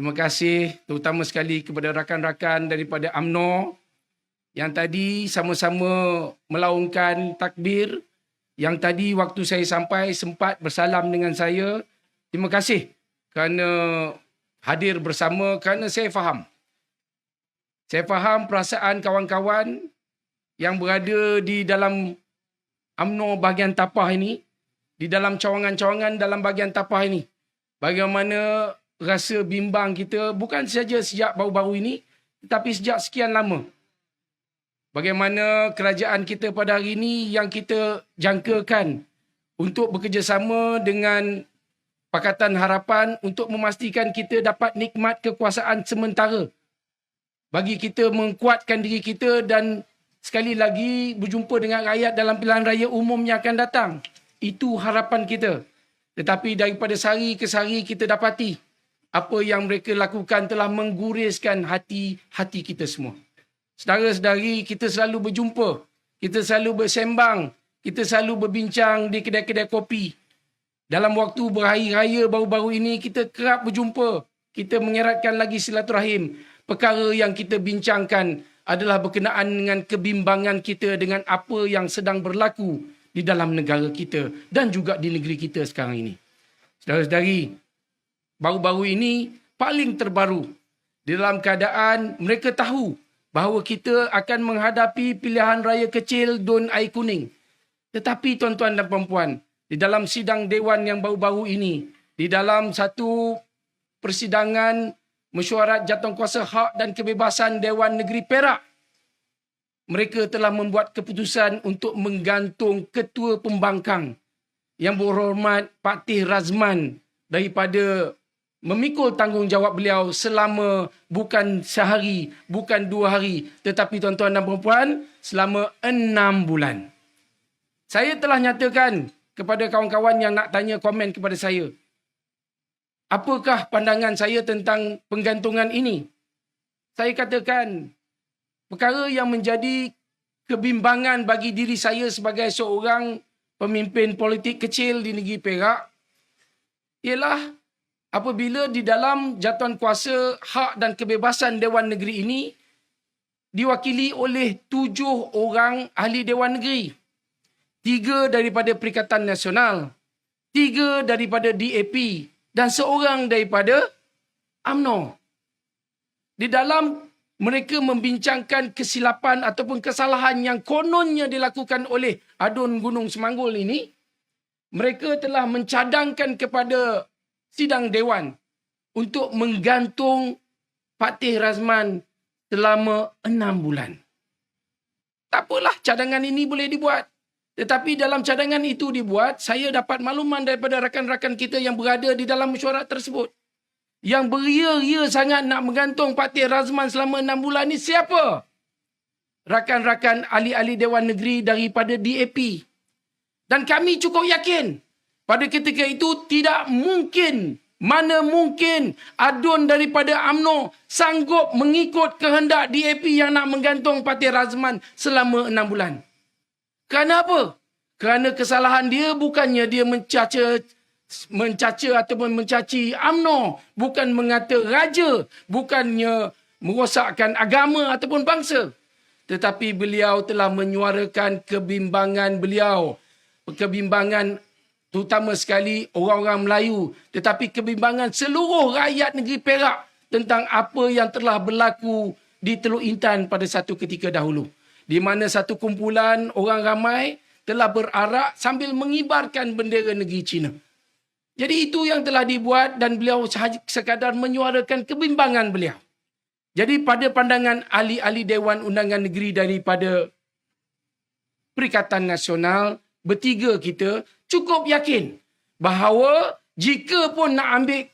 Terima kasih terutama sekali kepada rakan-rakan daripada AMNO yang tadi sama-sama melaungkan takbir. Yang tadi waktu saya sampai sempat bersalam dengan saya. Terima kasih kerana hadir bersama kerana saya faham. Saya faham perasaan kawan-kawan yang berada di dalam AMNO bahagian tapah ini, di dalam cawangan-cawangan dalam bahagian tapah ini. Bagaimana rasa bimbang kita bukan saja sejak baru-baru ini tetapi sejak sekian lama. Bagaimana kerajaan kita pada hari ini yang kita jangkakan untuk bekerjasama dengan Pakatan Harapan untuk memastikan kita dapat nikmat kekuasaan sementara. Bagi kita menguatkan diri kita dan sekali lagi berjumpa dengan rakyat dalam pilihan raya umum yang akan datang. Itu harapan kita. Tetapi daripada sehari ke sehari kita dapati apa yang mereka lakukan telah mengguriskan hati-hati kita semua. Sedara-sedari kita selalu berjumpa, kita selalu bersembang, kita selalu berbincang di kedai-kedai kopi. Dalam waktu berhari raya baru-baru ini kita kerap berjumpa, kita mengeratkan lagi silaturahim. Perkara yang kita bincangkan adalah berkenaan dengan kebimbangan kita dengan apa yang sedang berlaku di dalam negara kita dan juga di negeri kita sekarang ini. Saudara-saudari, baru-baru ini paling terbaru di dalam keadaan mereka tahu bahawa kita akan menghadapi pilihan raya kecil Dun Air Kuning. Tetapi tuan-tuan dan puan-puan, di dalam sidang dewan yang baru-baru ini, di dalam satu persidangan mesyuarat kuasa hak dan kebebasan Dewan Negeri Perak, mereka telah membuat keputusan untuk menggantung ketua pembangkang yang berhormat Pak Tih Razman daripada memikul tanggungjawab beliau selama bukan sehari, bukan dua hari, tetapi tuan-tuan dan puan-puan, selama enam bulan. Saya telah nyatakan kepada kawan-kawan yang nak tanya komen kepada saya, apakah pandangan saya tentang penggantungan ini? Saya katakan, perkara yang menjadi kebimbangan bagi diri saya sebagai seorang pemimpin politik kecil di negeri Perak, ialah apabila di dalam jatuhan kuasa hak dan kebebasan Dewan Negeri ini diwakili oleh tujuh orang ahli Dewan Negeri. Tiga daripada Perikatan Nasional, tiga daripada DAP dan seorang daripada AMNO. Di dalam mereka membincangkan kesilapan ataupun kesalahan yang kononnya dilakukan oleh Adun Gunung Semanggul ini, mereka telah mencadangkan kepada sidang dewan untuk menggantung Fatih Razman selama enam bulan. Tak apalah cadangan ini boleh dibuat. Tetapi dalam cadangan itu dibuat, saya dapat makluman daripada rakan-rakan kita yang berada di dalam mesyuarat tersebut. Yang beria-ria sangat nak menggantung Fatih Razman selama enam bulan ni siapa? Rakan-rakan ahli-ahli Dewan Negeri daripada DAP. Dan kami cukup yakin pada ketika itu tidak mungkin, mana mungkin adun daripada AMNO sanggup mengikut kehendak DAP yang nak menggantung Parti Razman selama enam bulan. Kerana apa? Kerana kesalahan dia bukannya dia mencaca mencaca ataupun mencaci AMNO. Bukan mengata raja. Bukannya merosakkan agama ataupun bangsa. Tetapi beliau telah menyuarakan kebimbangan beliau. Kebimbangan terutama sekali orang-orang Melayu tetapi kebimbangan seluruh rakyat negeri Perak tentang apa yang telah berlaku di Teluk Intan pada satu ketika dahulu di mana satu kumpulan orang ramai telah berarak sambil mengibarkan bendera negeri China. Jadi itu yang telah dibuat dan beliau sekadar menyuarakan kebimbangan beliau. Jadi pada pandangan ahli-ahli Dewan Undangan Negeri daripada Perikatan Nasional, bertiga kita cukup yakin bahawa jika pun nak ambil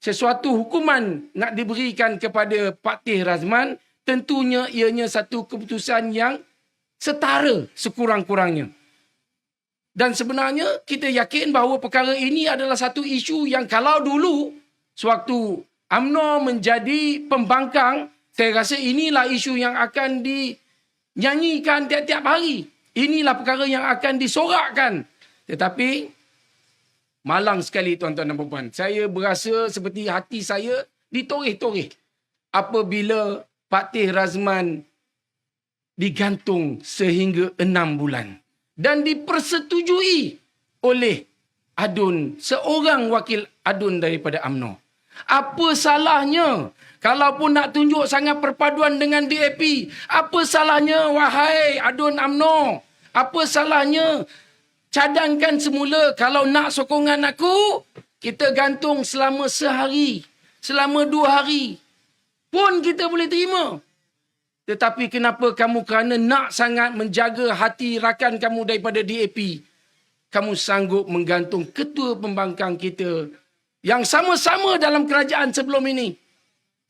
sesuatu hukuman nak diberikan kepada Pak Teh Razman, tentunya ianya satu keputusan yang setara sekurang-kurangnya. Dan sebenarnya kita yakin bahawa perkara ini adalah satu isu yang kalau dulu sewaktu AMNO menjadi pembangkang, saya rasa inilah isu yang akan dinyanyikan tiap-tiap hari. Inilah perkara yang akan disorakkan. Tetapi Malang sekali tuan-tuan dan puan Saya berasa seperti hati saya ditoreh-toreh apabila Pak Teh Razman digantung sehingga enam bulan. Dan dipersetujui oleh adun, seorang wakil adun daripada AMNO. Apa salahnya Kalaupun nak tunjuk sangat perpaduan dengan DAP, apa salahnya wahai adun AMNO? Apa salahnya cadangkan semula kalau nak sokongan aku, kita gantung selama sehari, selama dua hari. Pun kita boleh terima. Tetapi kenapa kamu kerana nak sangat menjaga hati rakan kamu daripada DAP, kamu sanggup menggantung ketua pembangkang kita yang sama-sama dalam kerajaan sebelum ini.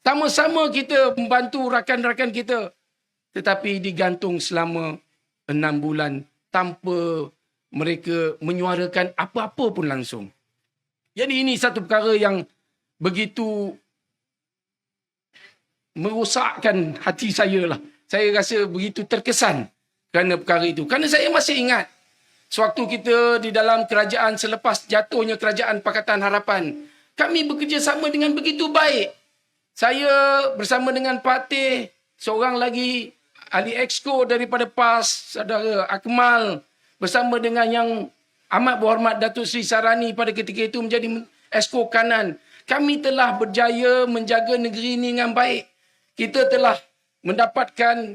Sama-sama kita membantu rakan-rakan kita. Tetapi digantung selama enam bulan tanpa mereka menyuarakan apa-apa pun langsung. Jadi ini satu perkara yang begitu merosakkan hati saya lah. Saya rasa begitu terkesan kerana perkara itu. Kerana saya masih ingat sewaktu kita di dalam kerajaan selepas jatuhnya kerajaan Pakatan Harapan. Kami bekerjasama dengan begitu baik saya bersama dengan Pak Teh, seorang lagi ahli exco daripada PAS, saudara Akmal, bersama dengan yang amat berhormat Datuk Seri Sarani pada ketika itu menjadi exco kanan. Kami telah berjaya menjaga negeri ini dengan baik. Kita telah mendapatkan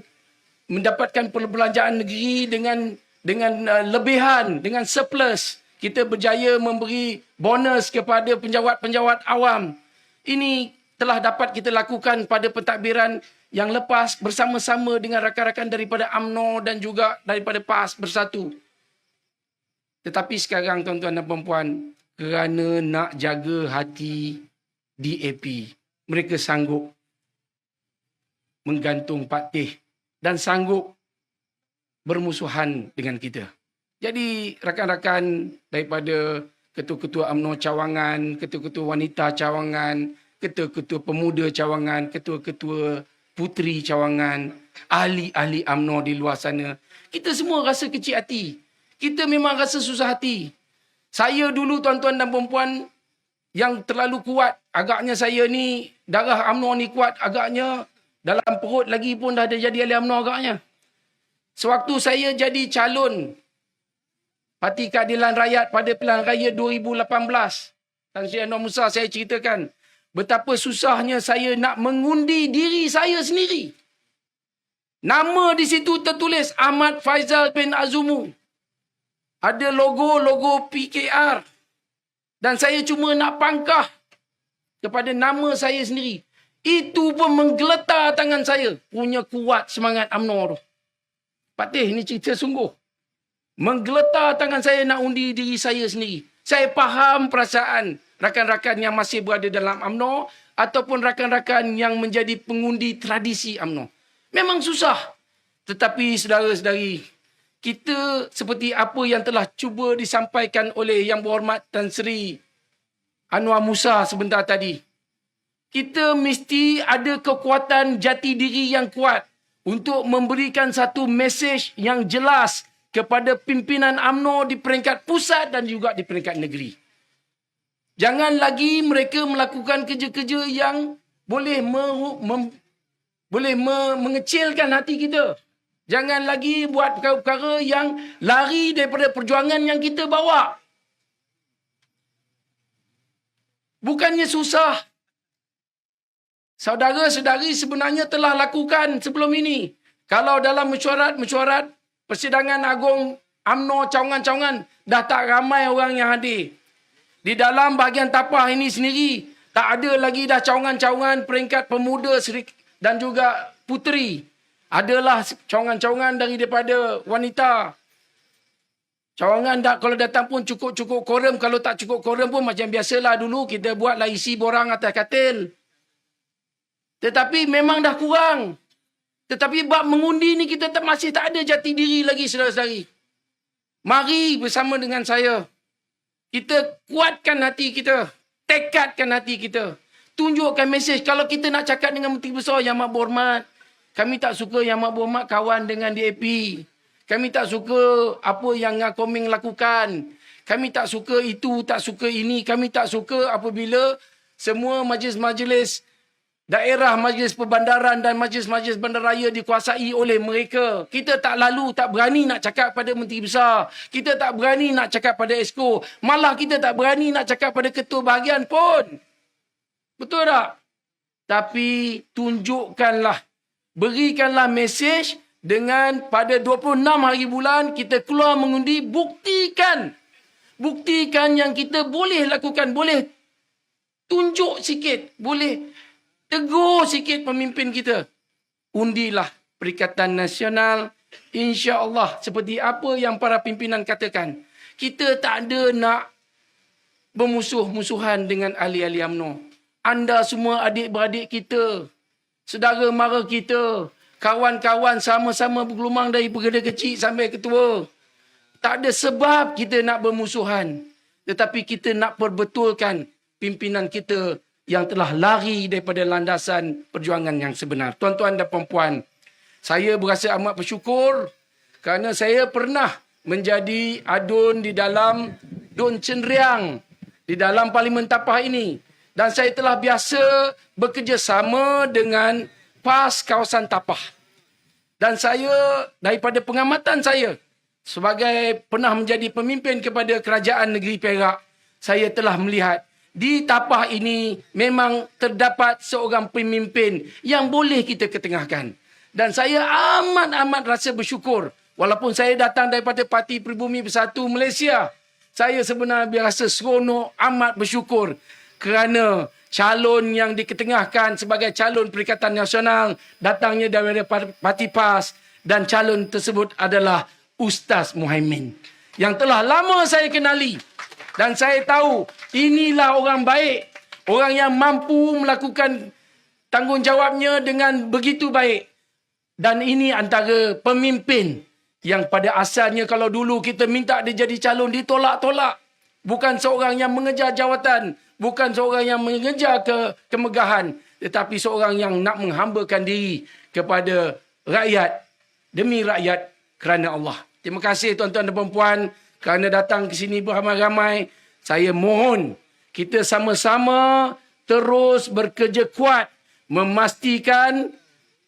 mendapatkan perbelanjaan negeri dengan dengan uh, lebihan, dengan surplus. Kita berjaya memberi bonus kepada penjawat-penjawat awam. Ini telah dapat kita lakukan pada pentadbiran yang lepas bersama-sama dengan rakan-rakan daripada AMNO dan juga daripada PAS bersatu. Tetapi sekarang tuan-tuan dan puan kerana nak jaga hati DAP, mereka sanggup menggantung Pak Teh dan sanggup bermusuhan dengan kita. Jadi rakan-rakan daripada ketua-ketua AMNO cawangan, ketua-ketua wanita cawangan, ketua-ketua pemuda cawangan, ketua-ketua puteri cawangan, ahli-ahli AMNO di luar sana. Kita semua rasa kecil hati. Kita memang rasa susah hati. Saya dulu tuan-tuan dan perempuan yang terlalu kuat. Agaknya saya ni, darah AMNO ni kuat. Agaknya dalam perut lagi pun dah ada jadi ahli AMNO agaknya. Sewaktu saya jadi calon Parti Keadilan Rakyat pada pilihan raya 2018. Tan Sri Anwar Musa saya ceritakan betapa susahnya saya nak mengundi diri saya sendiri. Nama di situ tertulis Ahmad Faizal bin Azumu. Ada logo-logo PKR. Dan saya cuma nak pangkah kepada nama saya sendiri. Itu pun menggeletar tangan saya. Punya kuat semangat UMNO tu. Pak Teh, ini cerita sungguh. Menggeletar tangan saya nak undi diri saya sendiri. Saya faham perasaan rakan-rakan yang masih berada dalam AMNO ataupun rakan-rakan yang menjadi pengundi tradisi AMNO. Memang susah. Tetapi saudara-saudari, kita seperti apa yang telah cuba disampaikan oleh Yang Berhormat Tan Sri Anwar Musa sebentar tadi. Kita mesti ada kekuatan jati diri yang kuat untuk memberikan satu mesej yang jelas kepada pimpinan AMNO di peringkat pusat dan juga di peringkat negeri. Jangan lagi mereka melakukan kerja-kerja yang boleh me, mem, boleh me, mengecilkan hati kita. Jangan lagi buat perkara-perkara yang lari daripada perjuangan yang kita bawa. Bukannya susah. Saudara-saudari sebenarnya telah lakukan sebelum ini. Kalau dalam mesyuarat-mesyuarat persidangan agung AMNO cawangan-cawangan dah tak ramai orang yang hadir. Di dalam bahagian tapah ini sendiri, tak ada lagi dah cawangan-cawangan peringkat pemuda dan juga puteri. Adalah cawangan-cawangan daripada wanita. Cawangan tak, kalau datang pun cukup-cukup korum. Kalau tak cukup korum pun macam biasalah dulu kita buatlah isi borang atas katil. Tetapi memang dah kurang. Tetapi bab mengundi ni kita tak, masih tak ada jati diri lagi saudara-saudari. Mari bersama dengan saya. Kita kuatkan hati kita. Tekadkan hati kita. Tunjukkan mesej. Kalau kita nak cakap dengan Menteri Besar yang mak berhormat. Kami tak suka yang mak berhormat kawan dengan DAP. Kami tak suka apa yang Ngah Koming lakukan. Kami tak suka itu, tak suka ini. Kami tak suka apabila semua majlis-majlis daerah, majlis perbandaran dan majlis-majlis bandaraya dikuasai oleh mereka. Kita tak lalu, tak berani nak cakap pada menteri besar. Kita tak berani nak cakap pada esko. Malah kita tak berani nak cakap pada ketua bahagian pun. Betul tak? Tapi tunjukkanlah. Berikanlah mesej dengan pada 26 hari bulan kita keluar mengundi. Buktikan. Buktikan yang kita boleh lakukan. Boleh tunjuk sikit. Boleh tegur sikit pemimpin kita. Undilah Perikatan Nasional. Insya Allah seperti apa yang para pimpinan katakan. Kita tak ada nak bermusuh-musuhan dengan ahli-ahli UMNO. Anda semua adik-beradik kita. Saudara mara kita. Kawan-kawan sama-sama bergelumang dari pekerja kecil sampai ketua. Tak ada sebab kita nak bermusuhan. Tetapi kita nak perbetulkan pimpinan kita yang telah lari daripada landasan perjuangan yang sebenar. Tuan-tuan dan puan-puan, saya berasa amat bersyukur kerana saya pernah menjadi adun di dalam Dun Cenriang di dalam Parlimen Tapah ini. Dan saya telah biasa bekerjasama dengan PAS kawasan Tapah. Dan saya daripada pengamatan saya sebagai pernah menjadi pemimpin kepada kerajaan negeri Perak, saya telah melihat di tapah ini memang terdapat seorang pemimpin yang boleh kita ketengahkan. Dan saya amat-amat rasa bersyukur. Walaupun saya datang daripada Parti Pribumi Bersatu Malaysia. Saya sebenarnya rasa seronok amat bersyukur. Kerana calon yang diketengahkan sebagai calon Perikatan Nasional datangnya dari Parti PAS. Dan calon tersebut adalah Ustaz Muhaimin. Yang telah lama saya kenali. Dan saya tahu inilah orang baik. Orang yang mampu melakukan tanggungjawabnya dengan begitu baik. Dan ini antara pemimpin yang pada asalnya kalau dulu kita minta dia jadi calon ditolak-tolak. Bukan seorang yang mengejar jawatan. Bukan seorang yang mengejar ke kemegahan. Tetapi seorang yang nak menghambakan diri kepada rakyat. Demi rakyat kerana Allah. Terima kasih tuan-tuan dan puan-puan kerana datang ke sini beramai-ramai. Saya mohon kita sama-sama terus bekerja kuat memastikan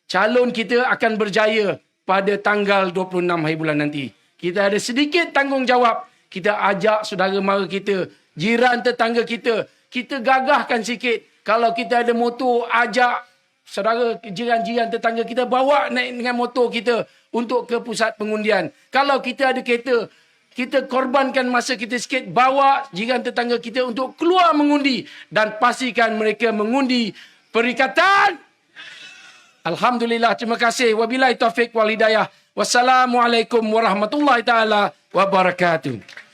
calon kita akan berjaya pada tanggal 26 hari bulan nanti. Kita ada sedikit tanggungjawab. Kita ajak saudara mara kita, jiran tetangga kita. Kita gagahkan sikit. Kalau kita ada motor, ajak saudara jiran-jiran tetangga kita bawa naik dengan motor kita untuk ke pusat pengundian. Kalau kita ada kereta, kita korbankan masa kita sikit bawa jiran tetangga kita untuk keluar mengundi dan pastikan mereka mengundi perikatan. Alhamdulillah terima kasih. Wabillahi taufik wal hidayah. Wassalamualaikum warahmatullahi taala wabarakatuh